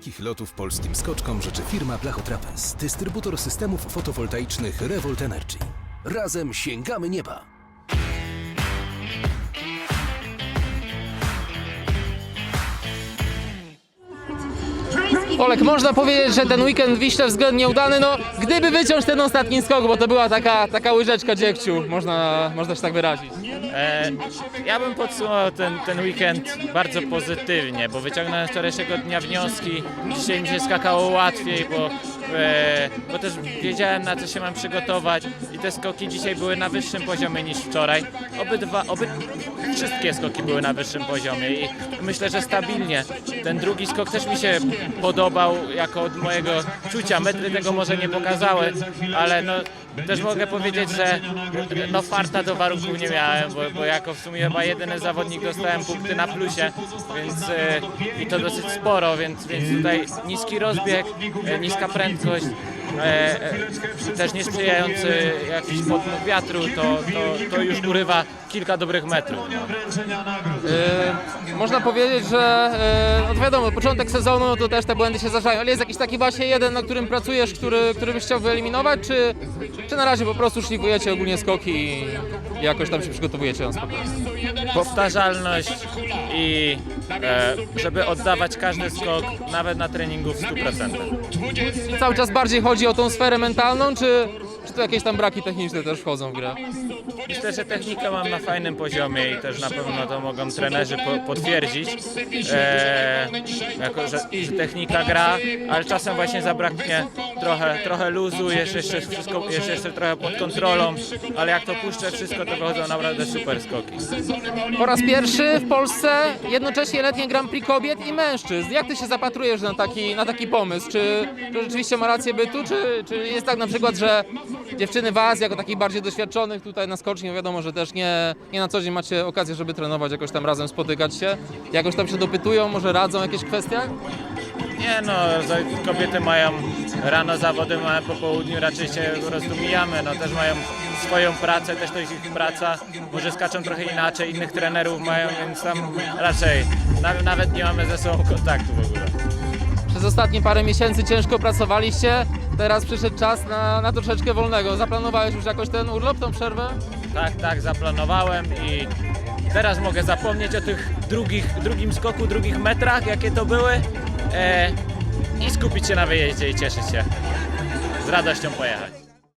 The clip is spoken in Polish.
Wielkich lotów polskim skoczkom życzy firma Blachotrapez, dystrybutor systemów fotowoltaicznych Revolt Energy. Razem sięgamy nieba! Olek, można powiedzieć, że ten weekend w Wiśle względnie udany, no gdyby wyciąć ten ostatni skok, bo to była taka, taka łyżeczka dziegciu, można, można się tak wyrazić. E, ja bym podsumował ten, ten weekend bardzo pozytywnie, bo wyciągnąłem z wczorajszego dnia wnioski. Dzisiaj mi się skakało łatwiej, bo, bo też wiedziałem na co się mam przygotować i te skoki dzisiaj były na wyższym poziomie niż wczoraj. Obydwa, oby, wszystkie skoki były na wyższym poziomie i myślę, że stabilnie. Ten drugi skok też mi się podobał jako od mojego czucia. Metry tego może nie pokazały, ale no, też mogę powiedzieć, że no farta do warunków nie miałem, bo, bo jako w sumie chyba jedyny zawodnik dostałem punkty na plusie, więc e, i to dosyć sporo, więc, więc tutaj niski rozbieg, e, niska prędkość, e, e, też niesprzyjający jakiś podmuch wiatru, to, to, to już urywa kilka dobrych metrów. Yy, można powiedzieć, że yy, no wiadomo, początek sezonu to też te błędy się zdarzają, ale jest jakiś taki właśnie jeden, na którym pracujesz, który, który byś chciał wyeliminować, czy, czy na razie po prostu szlifujecie ogólnie skoki i jakoś tam się przygotowujecie na spokojnie? powtarzalność i e, żeby oddawać każdy skok, nawet na treningu w 100%. I cały czas bardziej chodzi o tą sferę mentalną, czy, czy tu jakieś tam braki techniczne też wchodzą w grę? Myślę, że technikę mam na fajnym poziomie i też na pewno to mogą trenerzy po, potwierdzić, e, jako, że, że technika gra, ale czasem właśnie zabraknie trochę, trochę luzu, jeszcze, jeszcze wszystko jeszcze, jeszcze trochę pod kontrolą, ale jak to puszczę wszystko, to wychodzą naprawdę super skoki. Po raz pierwszy w Polsce jednocześnie letnie Grand Prix kobiet i mężczyzn. Jak ty się zapatrujesz na taki, na taki pomysł? Czy to rzeczywiście ma rację bytu, czy, czy jest tak na przykład, że dziewczyny was, jako takich bardziej doświadczonych tutaj na skoczni, wiadomo, że też nie, nie na co dzień macie okazję, żeby trenować, jakoś tam razem spotykać się, jakoś tam się dopytują, może radzą jakieś kwestie? Nie no, kobiety mają rano zawody, mamy po południu raczej się po prostu mijamy, no też mają swoją pracę, też to jest ich praca, może skaczą trochę inaczej, innych trenerów mają, więc tam raczej na, nawet nie mamy ze sobą kontaktu w ogóle. Przez ostatnie parę miesięcy ciężko pracowaliście, teraz przyszedł czas na, na troszeczkę wolnego. Zaplanowałeś już jakoś ten urlop, tą przerwę? Tak, tak, zaplanowałem i teraz mogę zapomnieć o tych drugich, drugim skoku, drugich metrach, jakie to były e, i skupić się na wyjeździe i cieszyć się. Z radością pojechać.